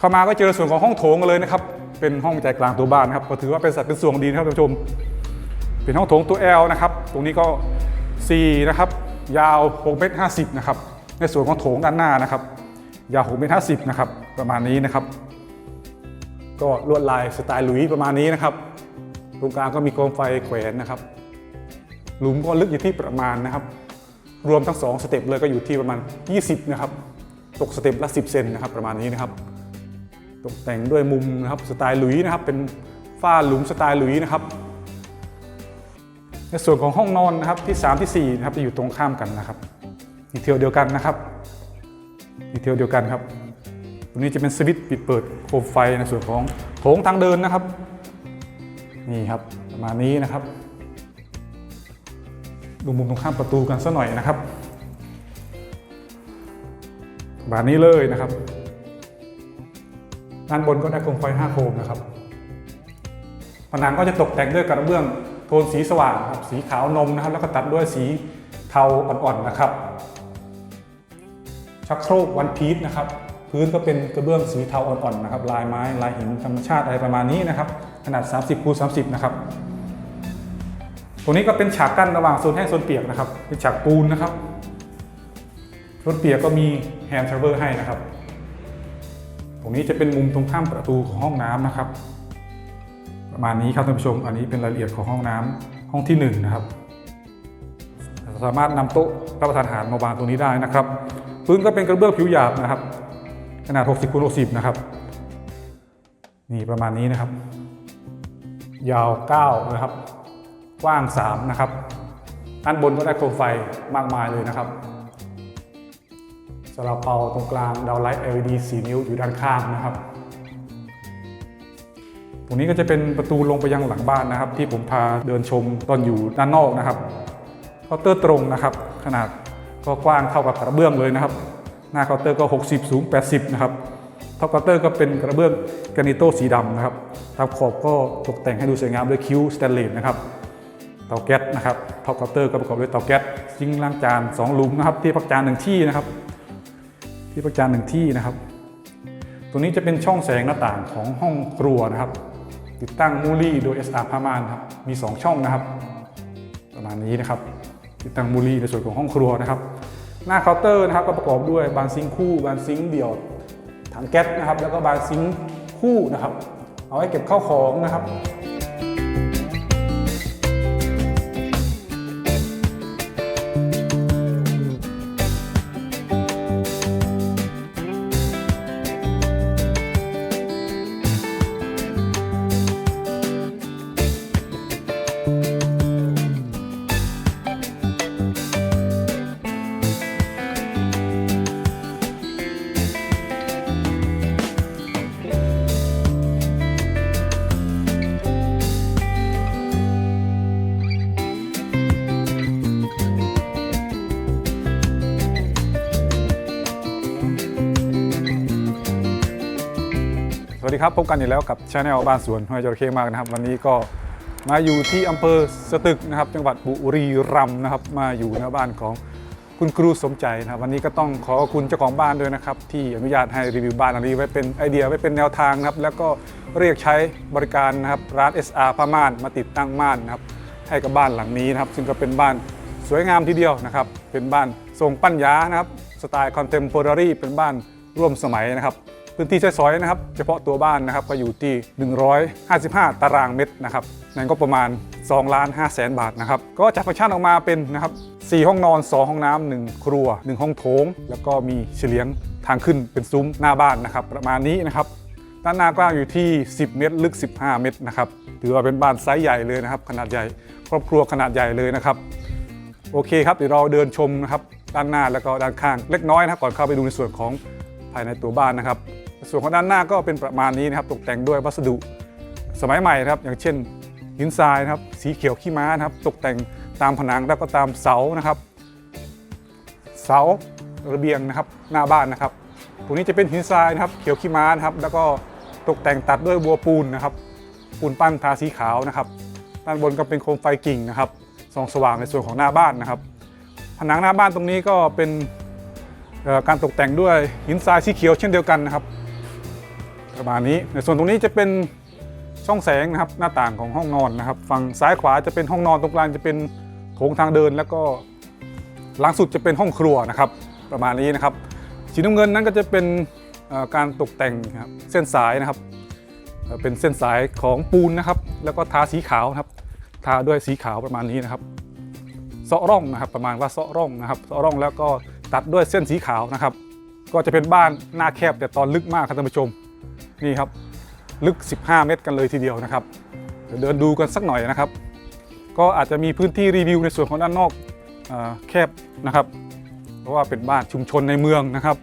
เข้ามาก็เจอส่วนของห้องโถงกันเลยนะครับ เป็นห้องใจกลางตัวบ้านนะครับก็ถือว่าเป็นสัดเป็นส่วนดีนะครับท่านผู้ชม เป็นห้องโถงตัว L นะครับ ตรงนี้ก็4นะครับ ยาว6เมตร50นะครับ ในส่วนของโถงด้านหน้านะครับ ยาว6เมตร50นะครับ ประมาณนี้นะครับ ก็ลวดลายสไตล์หลุยประมาณนี้นะครับ ตรงกลางก็มีโคมไฟแขวนนะครับ หลุมก็ลึกอยู่ที่ประมาณนะครับ รวมทั้ง 2 สเต็ปเลยก็อยู่ที่ประมาณ 20 นะครับ ตกสเต็ปละ 10 เซนนะครับ ประมาณนี้นะครับ ตกแต่งด้วยมุมนะครับสไตล์หลุยนะครับเป็นฝ้าหลุมสไตล์หลุยนะครับ ในส่วนของห้องนอนนะครับที่ 3 ที่ 4 นะครับจะอยู่ตรงข้ามกันนะครับดีเทลเดียวกันนะครับดีเทลเดียวกันครับตรงนี้จะเป็นสวิตช์ปิดเปิดโคมไฟในส่วนของโถงทางเดินนะครับ นี่ครับประมาณนี้นะครับ ดูมุมตรงข้ามประตูกันสักหน่อยนะครับแบบนี้เลยนะครับ ด้านบนก็ได้โคมไฟ5โคมนะครับผนังก็จะตกแต่งด้วยกระเบื้องโทนสีสว่างครับสีขาวนมนะครับ แล้วก็ตัดด้วยสีเทาอ่อนๆนะครับชักโครกวันพีชนะครับ พื้นก็เป็นกระเบื้องสีเทาอ่อนๆนะครับ ลายไม้ลายหินธรรมชาติอะไรประมาณนี้นะครับ ขนาด 30คูณ30 นะครับตรงนี้ก็เป็นฉากกั้นระหว่างโซนแห้งโซนเปียกนะครับเป็นฉากปูนนะครับโซนเปียกก็มีแฮนด์ทราเวอร์ให้นะครับ ตรงนี้จะเป็นมุมตรงข้ามประตูของห้องน้ำนะครับ ประมาณนี้ครับท่านผู้ชม อันนี้เป็นรายละเอียดของห้องน้ำห้องที่หนึ่งนะครับ สามารถนำโต๊ะรับประทานอาหารมาวางตรงนี้ได้นะครับ พื้นก็เป็นกระเบื้องผิวหยาบนะครับ ขนาด 60คูณ60 นะครับ นี่ประมาณนี้นะครับ ยาว 9 นะครับ กว้าง 3 นะครับด้านบนก็ได้โคมไฟมากมายเลยนะครับ สลาเปาตรงกลางดาวไลท์ LED 4 นิ้วอยู่ด้านข้างนะครับ ตรงนี้ก็จะเป็นประตูลงไปยังหลังบ้านนะครับ ที่ผมพาเดินชมตอนอยู่ด้านนอกนะครับเคาน์เตอร์ตรงนะครับ ขนาดก็กว้างเท่ากับกระเบื้องเลยนะครับ หน้าเคาน์เตอร์ก็ 60 สูง 80 นะครับท็อปเคาน์เตอร์ก็เป็นกระเบื้องกรานิโตสีดำนะครับตามขอบก็ตกแต่งให้ดูสวยงามด้วยคิ้วสแตนเลสนะครับเตาแก๊สนะครับท็อปเคาน์เตอร์ก็ประกอบด้วยเตาแก๊สซิงล้างจาน 2 หลุมนะครับที่พักจานหนึ่งที่นะครับ ที่พักจานหนึ่งที่นะครับตรงนี้จะเป็นช่องแสงหน้าต่างของห้องครัวนะครับ ติดตั้งมูลี่โดย SR ผ้ามานครับ มี 2 ช่องนะครับ ประมาณนี้นะครับ ติดตั้งมูลี่ในส่วนของห้องครัวนะครับ หน้าเคาน์เตอร์นะครับก็ประกอบด้วยบานซิงคู่บานซิงเดี่ยวถังแก๊สนะครับ แล้วก็บานซิงคู่นะครับ เอาไว้เก็บข้าวของนะครับ วัสดีครับ พบกันอีกแล้วกับชาแนลบ้านสวนห้วยจระเข้มากนะครับ วันนี้ก็มาอยู่ที่อำเภอสตึกนะครับ จังหวัดบุรีรัมย์นะครับ มาอยู่หน้าบ้านของคุณครูสมใจนะครับ วันนี้ก็ต้องขอขอบคุณเจ้าของบ้านด้วยนะครับ ที่อนุญาตให้รีวิวบ้านหลังนี้ไว้เป็นไอเดียไว้เป็นแนวทางนะครับ แล้วก็เรียกใช้บริการนะครับร้าน SR ผ้าม่านมาติดตั้งม่านนะครับให้กับบ้านหลังนี้นะครับ ซึ่งก็เป็นบ้านสวยงามทีเดียวนะครับ เป็นบ้านทรงปัญญานะครับสไตล์คอนเทมพอรารีเป็นบ้านร่วมสมัยนะครับ พื้นที่ใช้สอยนะครับ เฉพาะตัวบ้านนะครับก็อยู่ที่ 155 ตารางเมตรนะครับนั่นก็ประมาณ2ล้าน5แสนบาทนะครับก็จัดฟังก์ชันออกมาเป็นนะครับ4ห้องนอน 2 ห้องน้ำ1ครัว 1 ห้องโถง แล้วก็มีเฉลียงทางขึ้นเป็นซุ้มหน้าบ้านนะครับประมาณนี้นะครับด้านหน้ากว้างอยู่ที่ 10 เมตร ลึก 15 เมตรนะครับถือว่าเป็นบ้านไซส์ใหญ่เลยนะครับ ขนาดใหญ่ ครอบครัวขนาดใหญ่เลยนะครับ โอเคครับเดี๋ยวเราเดินชมนะครับด้านหน้าแล้วก็ด้านข้างเล็กน้อยนะครับก่อนเข้าไปดูในส่วนของภายในตัวบ้านนะครับ ส่วนของด้านหน้าก็เป็นประมาณนี้นะครับตกแต่งด้วยวัสดุสมัยใหม่นะครับ อย่างเช่นหินทรายนะครับ สีเขียวขี้ม้านะครับ ตกแต่งตามผนังแล้วก็ตามเสานะครับ เสาระเบียงนะครับหน้าบ้านนะครับตรงนี้จะเป็นหินทรายนะครับ เขียวขี้ม้านะครับ แล้วก็ตกแต่งตัดด้วยบัวปูนนะครับ ปูนปั้นทาสีขาวนะครับด้านบนก็เป็นโคมไฟกิ่งนะครับส่องสว่างในส่วนของหน้าบ้านนะครับ ผนังหน้าบ้านตรงนี้ก็เป็นการตกแต่งด้วยหินทรายสีเขียวเช่นเดียวกันนะครับ ประมาณนี้ในส่วนตรงนี้จะเป็นช่องแสงนะครับหน้าต่างของห้องนอนนะครับ ฝั่งซ้ายขวาจะเป็นห้องนอนตรงกลางจะเป็นโถงทางเดิน แล้วก็หลังสุดจะเป็นห้องครัวนะครับ ประมาณนี้นะครับ สีน้ำเงินนั้นก็จะเป็นการตกแต่งนะครับเส้นสายนะครับ เป็นเส้นสายของปูนนะครับ แล้วก็ทาสีขาวนะครับ ทาด้วยสีขาวประมาณนี้นะครับเซาะร่องนะครับ ประมาณว่าเซาะร่องนะครับเซาะร่องแล้วก็ตัดด้วยเส้นสีขาวนะครับ ก็จะเป็นบ้านหน้าแคบแต่ตอนลึกมากครับท่านผู้ชม นี่ครับลึก 15 เมตรกันเลยทีเดียวนะครับเดี๋ยวเดินดูกันสักหน่อยนะครับ ก็อาจจะมีพื้นที่รีวิวในส่วนของด้านนอกอแคบนะครับ เพราะว่าเป็นบ้านชุมชนในเมืองนะครับ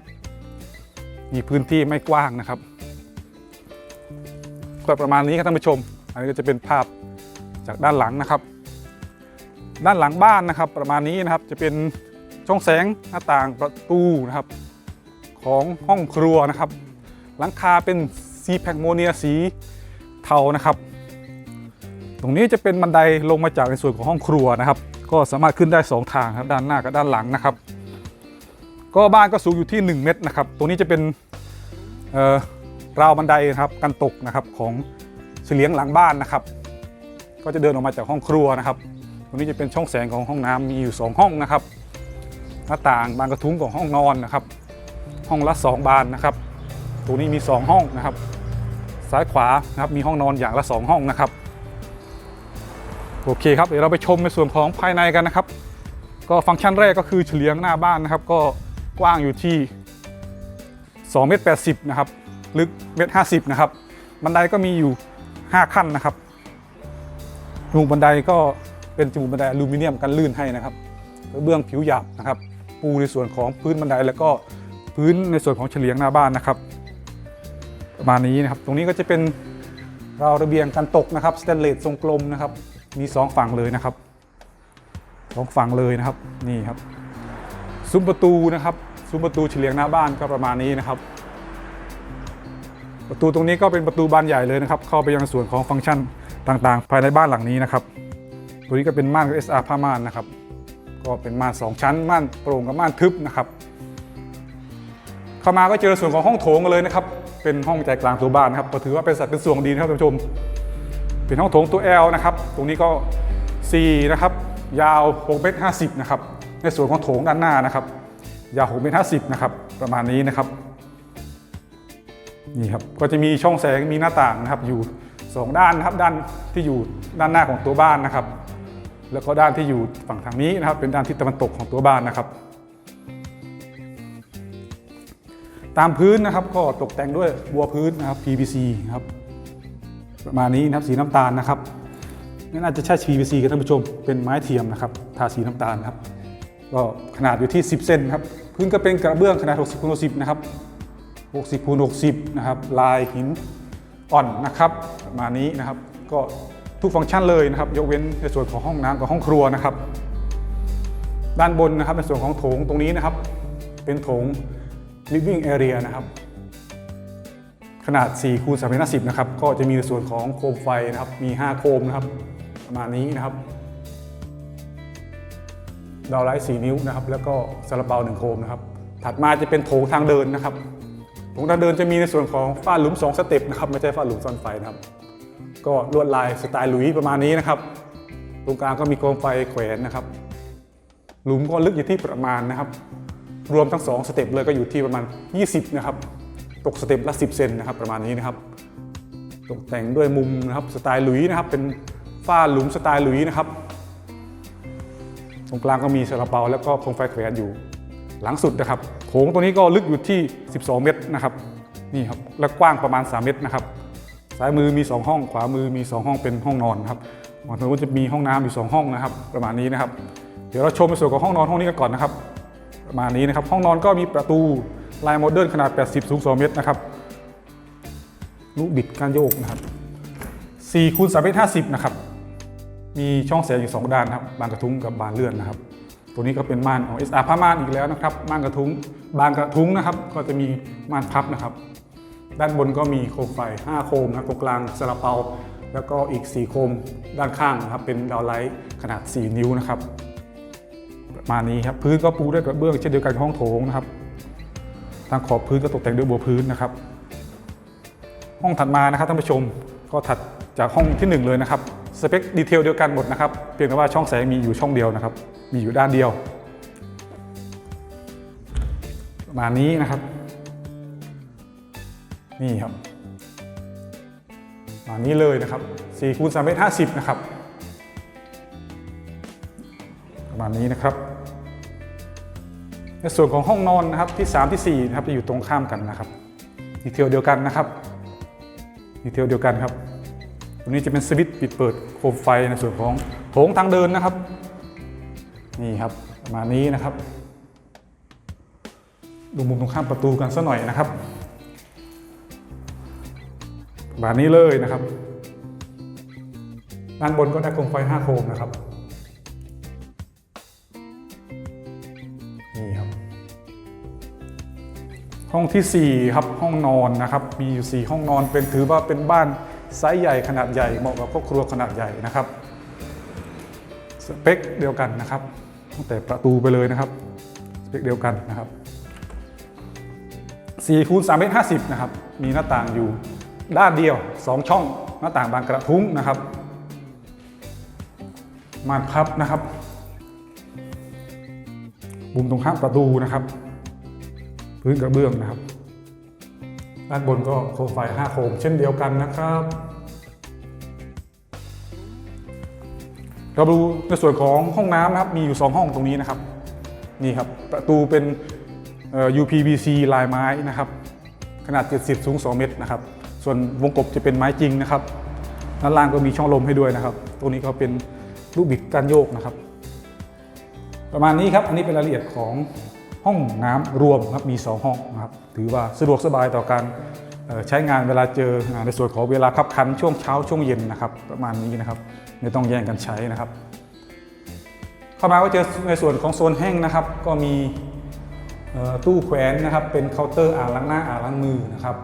มีพื้นที่ไม่กว้างนะครับก็ประมาณนี้ครับท่านผู้ชม อันนี้ก็จะเป็นภาพจากด้านหลังนะครับ ด้านหลังบ้านนะครับ ประมาณนี้นะครับจะเป็นช่องแสงหน้าต่างประตูนะครับ ของห้องครัวนะครับ หลังคาเป็นซีแพคโมเนียสีเทานะครับ ตรงนี้จะเป็นบันไดลงมาจากในส่วนของห้องครัวนะครับ ก็สามารถขึ้นได้ 2 ทางครับด้านหน้ากับด้านหลังนะครับ ก็บ้านก็สูงอยู่ที่ 1 เมตรนะครับ ตรงนี้จะเป็นราวบันไดนะครับกันตกนะครับของเฉลียงหลังบ้านนะครับ ก็จะเดินออกมาจากห้องครัวนะครับตรงนี้จะเป็นช่องแสงของห้องน้ำมีอยู่ 2 ห้องนะครับ หน้าต่างบานกระทุ้งของห้องนอนนะครับ ห้องละ 2 บานนะครับ ตรงนี้มี 2 ห้องนะครับ ซ้ายขวานะครับมีห้องนอนอย่างละ 2 ห้องนะครับ โอเคครับเดี๋ยวเราไปชมในส่วนของภายในกันนะครับ ก็ฟังก์ชันแรกก็คือเฉลียงหน้าบ้านนะครับ ก็กว้างอยู่ที่2เมตร80นะครับลึกเมตร50นะครับบันไดก็มีอยู่ 5 ขั้นนะครับจมูกบันไดก็เป็นจมูกบันไดอลูมิเนียมกันลื่นให้นะครับเบื้องผิวหยาบนะครับ ปูในส่วนของพื้นบันไดแล้วก็พื้นในส่วนของเฉลียงหน้าบ้านนะครับ ประมาณนี้นะครับ ตรงนี้ก็จะเป็นราวระเบียงกันตกนะครับสแตนเลสทรงกลมนะครับ มีสองฝั่งเลยนะครับสองฝั่งเลยนะครับนี่ครับซุ้มประตูนะครับซุ้มประตูเฉลียงหน้าบ้านก็ประมาณนี้นะครับ ประตูตรงนี้ก็เป็นประตูบานใหญ่เลยนะครับ เข้าไปยังส่วนของฟังก์ชันต่างๆ ภายในบ้านหลังนี้นะครับ ตัวนี้ก็เป็นม่าน SR ผ้าม่านนะครับ ก็เป็นม่านสองชั้น ม่านโปร่งกับม่านทึบนะครับ เข้ามาก็เจอส่วนของห้องโถงกันเลยนะครับ เป็นห้องใจกลางตัวบ้านนะครับก็ถือว่าเป็นสัดเป็นส่วนดีนะครับท่านผู้ชม เป็นห้องโถงตัว L นะครับ ตรงนี้ก็ C นะครับ ยาว6เมตร50นะครับ ในส่วนของโถงด้านหน้านะครับ ยาว6เมตร50นะครับ ประมาณนี้นะครับ นี่ครับ ก็จะมีช่องแสง มีหน้าต่างนะครับ อยู่ 2 ด้านนะครับ ด้านที่อยู่ด้านหน้าของตัวบ้านนะครับ แล้วก็ด้านที่อยู่ฝั่งทางนี้นะครับ เป็นด้านทิศตะวันตกของตัวบ้านนะครับ ตามพื้นนะครับก็ตกแต่งด้วยบัวพื้นนะครับ PVC ครับประมาณนี้นะครับสีน้ำตาลนะครับนี่น่าจะใช่ PVC กันท่านผู้ชมเป็นไม้เทียมนะครับทาสีน้ำตาลครับก็ขนาดอยู่ที่ 10 เซนครับพื้นก็เป็นกระเบื้องขนาด 60คูณ60นะครับ60คูณ60นะครับลายหินอ่อนนะครับประมาณนี้นะครับก็ทุกฟังก์ชันเลยนะครับ ยกเว้นในส่วนของห้องน้ำกับห้องครัวนะครับ ด้านบนนะครับในส่วนของโถงตรงนี้นะครับ เป็นโถง living area นะครับ ขนาด4คูณ3เมตร50 นะครับ ก็จะมีในส่วนของโคมไฟนะครับ มี 5 โคมนะครับ ประมาณนี้นะครับ ดาวไลท์4นิ้วนะครับ แล้วก็ซาลาเปา1โคมนะครับ ถัดมาจะเป็นโถงทางเดินนะครับโถงทางเดินจะมีในส่วนของฝ้าหลุม 2 สเต็ปนะครับ ไม่ใช่ฝ้าหลุมซ่อนไฟนะครับ ก็ลวดลายสไตล์หลุยส์ประมาณนี้นะครับ ตรงกลางก็มีโคมไฟแขวนนะครับ หลุมก็ลึกอยู่ที่ประมาณนะครับ รวมทั้ง 2 สเต็ปเลยก็อยู่ที่ประมาณ 20 นะครับ ตกสเต็ปละ 10 เซนนะครับประมาณนี้นะครับ ตกแต่งด้วยมุมนะครับสไตล์หลุยนะครับเป็นฝ้าหลุมสไตล์หลุยนะครับ ตรงกลางก็มีซาลาเปาแล้วก็โคมไฟแขวนอยู่หลังสุดนะครับโถงตัวนี้ก็ลึกอยู่ที่ 12 เมตรนะครับนี่ครับและกว้างประมาณ 3 เมตรนะครับซ้ายมือมี 2 ห้อง ขวามือมี 2 ห้องเป็นห้องนอนนครับฝั่งตรงนู้นจะมีห้องน้ำอยู่ 2 ห้องนะครับ ประมาณนี้นะครับ เดี๋ยวเราชมในส่วนของห้องนอนห้องนี้กันก่อนนะครับ มาณนี้นะครับ ห้องนอนก็มีประตูลายโมเดิร์นขนาด 80 สูง 2 เมตรนะครับลูกบิดการโยกนะครับ4คูณ3เมตร50 นะครับ มีช่องแสงอยู่ 2 ด้านนะครับ บานกระทุ้งกับบานเลื่อนนะครับ ตัวนี้ก็เป็นม่านของ SR ผ้าม่านอีกแล้วนะครับ ม่านกระทุ้ง บานกระทุ้งนะครับ ก็จะมีม่านพับนะครับ ด้านบนก็มีโคมไฟ 5 โคมนะครับตรงกลางซาลาเปา แล้วก็อีก 4 โคมด้านข้างนะครับ เป็นดาวไลท์ขนาด 4 นิ้วนะครับ มานี้ครับพื้นก็ปูด้วยกระเบื้องเช่นเดียวกันกับห้องโถงนะครับ ทางขอบพื้นก็ตกแต่งด้วยบัวพื้นนะครับ ห้องถัดมานะครับท่านผู้ชมก็ถัดจากห้องที่หนึ่งเลยนะครับสเปคดีเทลเดียวกันหมดนะครับเพียงแต่ว่าช่องแสงมีอยู่ช่องเดียวนะครับ มีอยู่ด้านเดียวประมาณนี้นะครับ นี่ครับประมาณนี้เลยนะครับ4คูณ3เมตร50นะครับประมาณนี้นะครับ ในส่วนของห้องนอนนะครับที่ 3 ที่ 4 นะครับจะอยู่ตรงข้ามกันนะครับดีเทลเดียวกันนะครับดีเทลเดียวกันครับตรงนี้จะเป็นสวิตช์ปิดเปิดโคมไฟในส่วนของโถงทางเดินนะครับ นี่ครับประมาณนี้นะครับ ดูมุมตรงข้ามประตูกันสักหน่อยนะครับประมาณนี้เลยนะครับด้านบนก็ได้โคมไฟ5โคมนะครับ ห้องทีสี่4ครับห้องนอนนะครับมีอยู่ 4 ห้องนอนเป็นถือว่าเป็นบ้านไซส์ใหญ่ขนาดใหญ่เหมาะกับครอบครัวขนาดใหญ่นะครับสเปคเดียวกันนะครับตั้งแต่ประตูไปเลยนะครับสเปคเดียวกันนะครับ4คูณ3เมตร50นะครับมีหน้าต่างอยู่ด้านเดียว 2 ช่องหน้าต่างบานกระทุ้งนะครับม่านพับนะครับมุมตรงข้ามประตูนะครับ พื้นกระเบื้องนะครับ ด้านบนก็โคมไฟ5โคมเช่นเดียวกันนะครับ เราดูในส่วนของห้องน้ำนะครับ มีอยู่ 2 ห้องตรงนี้นะครับ นี่ครับ ประตูเป็น UPVC ลายไม้นะครับ ขนาด 70 สูง 2 เมตรนะครับ ส่วนวงกบจะเป็นไม้จริงนะครับ ด้านล่างก็มีช่องลมให้ด้วยนะครับ ตรงนี้ก็เป็นลูกบิดการโยกนะครับ ประมาณนี้ครับ อันนี้เป็นรายละเอียดของ ห้องน้ำรวมครับมี 2 ห้องนะครับถือว่าสะดวกสบายต่อการใช้งานเวลาเจอในส่วนของเวลาคับคันช่วงเช้าช่วงเย็นนะครับประมาณนี้นะครับไม่ต้องแย่งกันใช้นะครับ เข้ามาก็เจอในส่วนของโซนแห้งนะครับ ก็มีตู้แขวนนะครับ เป็นเคาน์เตอร์อ่างล้างหน้าอ่างล้างมือนะครับ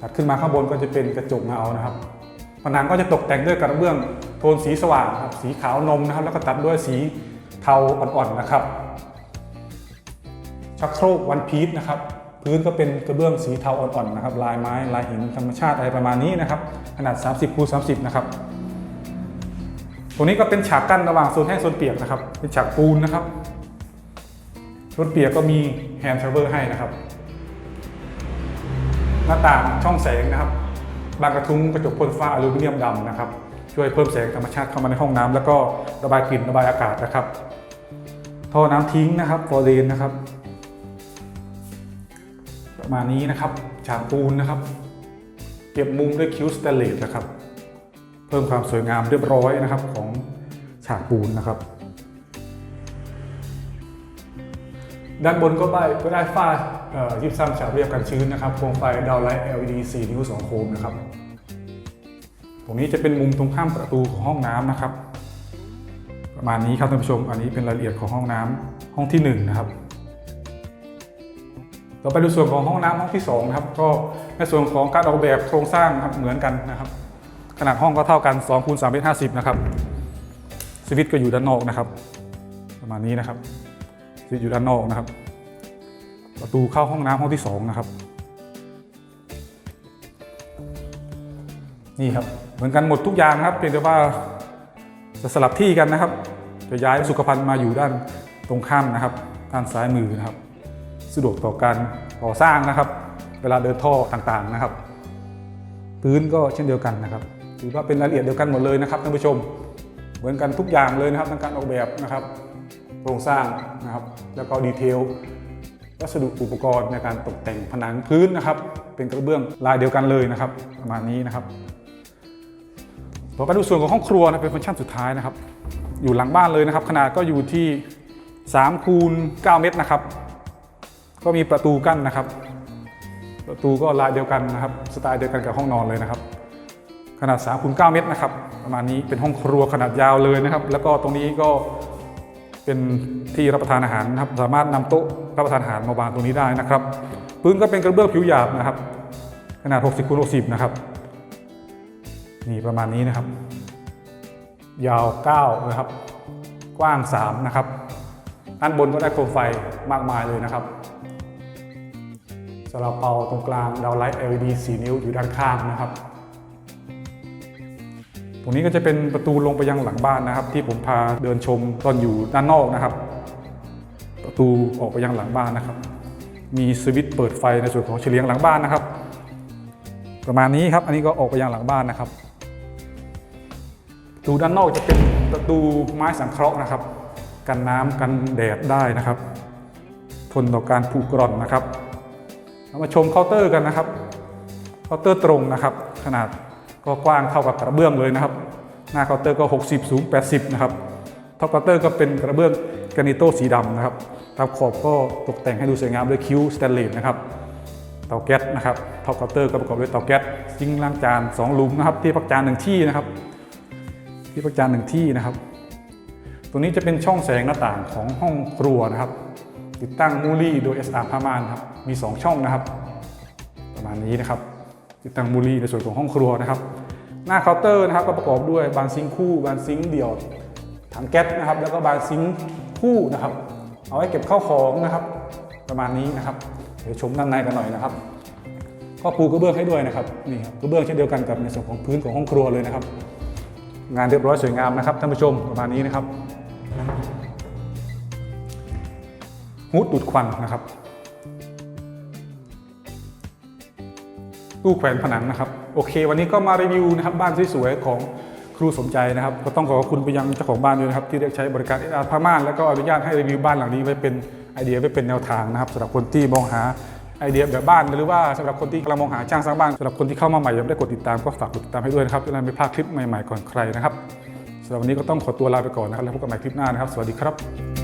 ถัดขึ้นมาข้างบนก็จะเป็นกระจกเงานะครับผนังก็จะตกแต่งด้วยกระเบื้องโทนสีสว่างครับสีขาวนมนะครับ แล้วก็ตัดด้วยสีเทาอ่อนๆนะครับ ชักโครกวันพีชนะครับพื้นก็เป็นกระเบื้องสีเทาอ่อนๆนะครับลายไม้ลายหินธรรมชาติอะไรประมาณนี้นะครับขนาด 30คูณ30 นะครับตรงนี้ก็เป็นฉากกั้นระหว่างโซนแห้งโซนเปียกนะครับ เป็นฉากปูนนะครับโซนเปียกก็มีแฮนด์เทเวอร์ให้นะครับ หน้าต่างช่องแสงนะครับ บางกระทุ้งกระจกพ่นฟ้าอลูมิเนียมดำนะครับ ช่วยเพิ่มแสงธรรมชาติเข้ามาในห้องน้ำแล้วก็ระบายกลิ่นระบายอากาศนะครับ ท่อน้ำทิ้งนะครับฟอร์เรนนะครับ มานี้นะครับฉากปูนนะครับ เก็บมุมด้วยคิ้วสเตเลสนะครับ เพิ่มความสวยงามเรียบร้อยนะครับของฉากปูนนะครับ ด้านบนก็ได้ก็ได้ฝ้าเอ่อยิบซ้ำฉาบเรียบกันชื้นนะครับโคมไฟดาวไลท์ LED 4 นิ้ว 2 โคมนะครับ ตรงนี้จะเป็นมุมตรงข้ามประตูของห้องน้ำนะครับ ประมาณนี้ครับท่านผู้ชม อันนี้เป็นรายละเอียดของห้องน้ำห้องที่ 1 นะครับ ต่อไปดูส่วนของห้องน้ำห้องที่2นะครับก็ในส่วนของการออกแบบโครงสร้างครับเหมือนกันนะครับ ขนาดห้องก็เท่ากัน2คูณ3เมตร50นะครับสวิตก็อยู่ด้านนอกนะครับ ประมาณนี้นะครับสวิตอยู่ด้านนอกนะครับ ประตูเข้าห้องน้ำห้องที่สองนะครับนี่ครับเหมือนกันหมดทุกอย่างครับเพียงแต่ว่าจะสลับที่กันนะครับ จะย้ายสุขภัณฑ์มาอยู่ด้านตรงข้ามนะครับด้านซ้ายมือนะครับ สะดวกต่อการก่อสร้างนะครับ เวลาเดินท่อต่างๆนะครับ พื้นก็เช่นเดียวกันนะครับถือว่าเป็นรายละเอียดเดียวกันหมดเลยนะครับท่านผู้ชม เหมือนกันทุกอย่างเลยนะครับทั้งการออกแบบนะครับโครงสร้างนะครับแล้วก็ดีเทลวัสดุอุปกรณ์ในการตกแต่งผนังพื้นนะครับ เป็นกระเบื้องลายเดียวกันเลยนะครับ ประมาณนี้นะครับต่อไปดูส่วนของห้องครัวนะเป็นฟังก์ชันสุดท้ายนะครับ อยู่หลังบ้านเลยนะครับ ขนาดก็อยู่ที่3คูณ9เมตรนะครับ ก็มีประตูกั้นนะครับ ประตูก็ลายเดียวกันนะครับ สไตล์เดียวกันกับห้องนอนเลยนะครับ ขนาด3คูณ9เมตรนะครับ ประมาณนี้เป็นห้องครัวขนาดยาวเลยนะครับ แล้วก็ตรงนี้ก็เป็นที่รับประทานอาหารนะครับ สามารถนำโต๊ะรับประทานอาหารมาวางตรงนี้ได้นะครับ พื้นก็เป็นกระเบื้องผิวหยาบนะครับ ขนาด 60คูณ60 นะครับ นี่ประมาณนี้นะครับ ยาว 9 นะครับ กว้าง 3 นะครับ ด้านบนก็ได้โคมไฟมากมายเลยนะครับ ซาลาเปาตรงกลางดาวไลท์ LED 4 นิ้วอยู่ด้านข้างนะครับ ตรงนี้ก็จะเป็นประตูลงไปยังหลังบ้านนะครับ ที่ผมพาเดินชมตอนอยู่ด้านนอกนะครับ ประตูออกไปยังหลังบ้านนะครับ มีสวิตช์เปิดไฟในส่วนของเฉลียงหลังบ้านนะครับ ประมาณนี้ครับอันนี้ก็ออกไปยังหลังบ้านนะครับประตูด้านนอกจะเป็นประตูไม้สังเคราะห์นะครับ กันน้ำกันแดดได้นะครับ ทนต่อการผุกร่อนนะครับ เรามาชมเคาน์เตอร์กันนะครับเคาน์เตอร์ตรงนะครับ ขนาดก็กว้างเท่ากับกระเบื้องเลยนะครับ หน้าเคาน์เตอร์ก็ 60 สูง 80 นะครับท็อปเคาน์เตอร์ก็เป็นกระเบื้องกรานิโตสีดำนะครับตามขอบก็ตกแต่งให้ดูสวยงามด้วยคิ้วสแตนเลสนะครับเตาแก๊สนะครับท็อปเคาน์เตอร์ก็ประกอบด้วยเตาแก๊สซิงล้างจานสองหลุมนะครับ ที่พักจานหนึ่งที่นะครับ ที่พักจานหนึ่งที่นะครับ ตัวนี้จะเป็นช่องแสงหน้าต่างของห้องครัวนะครับ ติดตั้งมูลี่โดย SR ผ้าม่านครับมี 2 ช่องนะครับ ประมาณนี้นะครับ ติดตั้งมูลี่ในส่วนของห้องครัวนะครับ หน้าเคาน์เตอร์นะครับก็ประกอบด้วยบานซิงคู่บานซิงเดี่ยวถังแก๊สนะครับ แล้วก็บานซิงค์คู่นะครับ เอาไว้เก็บข้าวของนะครับ ประมาณนี้นะครับ เดี๋ยวชมด้านในกันหน่อยนะครับก็ปูกระเบื้องให้ด้วยนะครับนี่ครับกระเบื้องเช่นเดียวกันกับในส่วนของพื้นของห้องครัวเลยนะครับ งานเรียบร้อยสวยงามนะครับท่านผู้ชมประมาณนี้นะครับ ฮูดดูดควันนะครับ ตู้แขวนผนังนะครับ โอเค วันนี้ก็มารีวิวนะครับบ้านสวยๆของครูสมใจนะครับ ก็ต้องขอขอบคุณไปยังเจ้าของบ้านด้วยนะครับ ที่ได้ใช้บริการเออาร์พม่านแล้วก็อนุญาตให้รีวิวบ้านหลังนี้ไว้เป็นไอเดียไว้เป็นแนวทางนะครับสำหรับคนที่มองหาไอเดียแบบบ้านหรือว่าสำหรับคนที่กำลังมองหาจ้างสร้างบ้านสำหรับคนที่เข้ามาใหม่ยังไม่ได้กดติดตามก็ฝากกดติดตามให้ด้วยนะครับจะได้ไม่พลาดคลิปใหม่ๆก่อนใครนะครับสำหรับวันนี้ก็ต้องขอตัวลาไปก่อนนะครับแล้วพบกันใหม่คลิปหน้านะครับ สวัสดีครับ